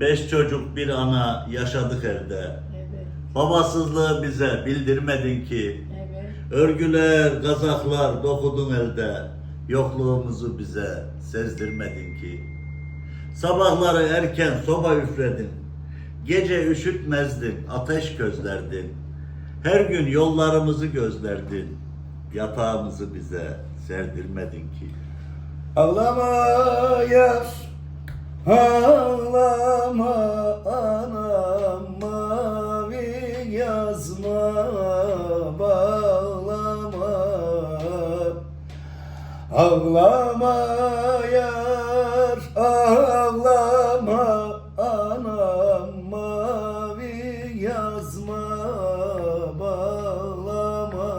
Beş çocuk bir ana yaşadık evde. Evet, Babasızlığı bize bildirmedin ki. evet. Örgüler, kazaklar dokudun elde. Yokluğumuzu bize sezdirmedin ki. Sabahları erken soba üfledin. Gece üşütmezdin, ateş gözlerdin. Her gün yollarımızı gözlerdin. Yatağımızı bize serdirmedin ki. Ağlama yar, ağlama anam mavi yazma bağlama. Ağlama yar, ağlama anam mavi yazma bağlama.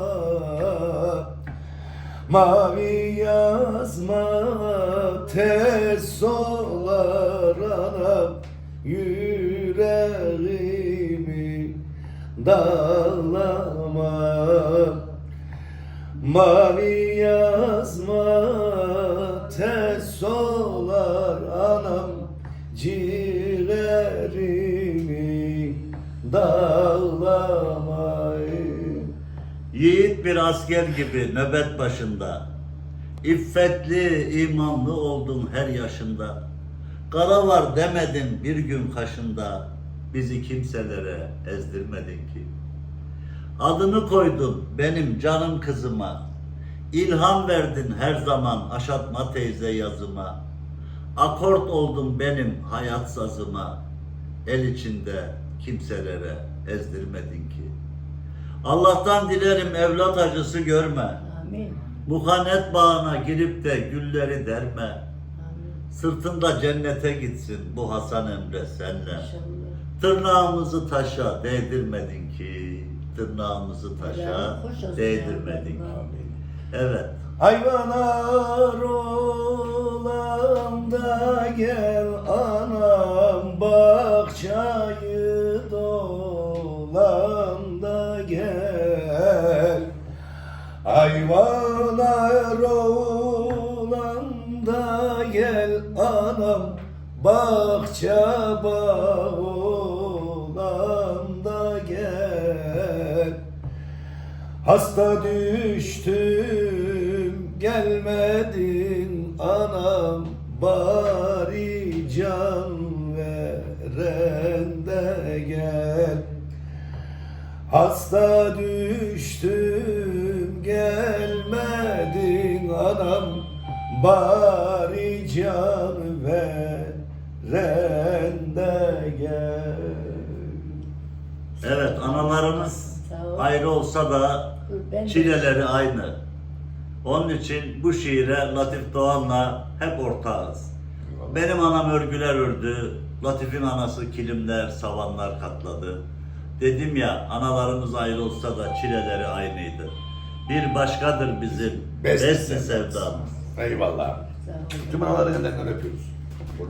Mavi yazma tez solar anam yüreğimi dağlama Mavi yazma tez solar anam ciğerimi dağlama Yiğit bir asker gibi nöbet başında. İffetli, imanlı oldun her yaşında. Kara var demedin bir gün kaşında. Bizi kimselere ezdirmedin ki. Adını koydun benim canım kızıma. İlham verdin her zaman aşatma teyze yazıma. Akort oldun benim hayat sazıma. El içinde kimselere ezdirmedin ki. Allah'tan dilerim evlat acısı görme. Amin. Muhanet bağına girip de gülleri derme. Amin. Sırtında cennete gitsin bu Hasan Emre senle. İnşallah. Tırnağımızı taşa değdirmedin ki. Tırnağımızı taşa değdirmedin. ya. Evet. Hayvanlar olan da gel anam Bahçayı dolan da Hayvanlar olan da gel anam Bahçe bağ olan da gel. Hasta düştüm gelmedin anam bari can veren de gel. Hasta düştüm gelmedin anam bari can veren de gel Evet analarımız ayrı olsa da çileleri aynı. Onun için bu şiire Latif Doğan'la hep ortağız. Benim anam örgüler ördü, Latif'in anası kilimler, savanlar katladı. Dedim ya analarımız ayrı olsa da çileleri aynıydı. Bir başkadır bizim Beste beste sevdamız. Eyvallah. Tüm analarından öpüyoruz.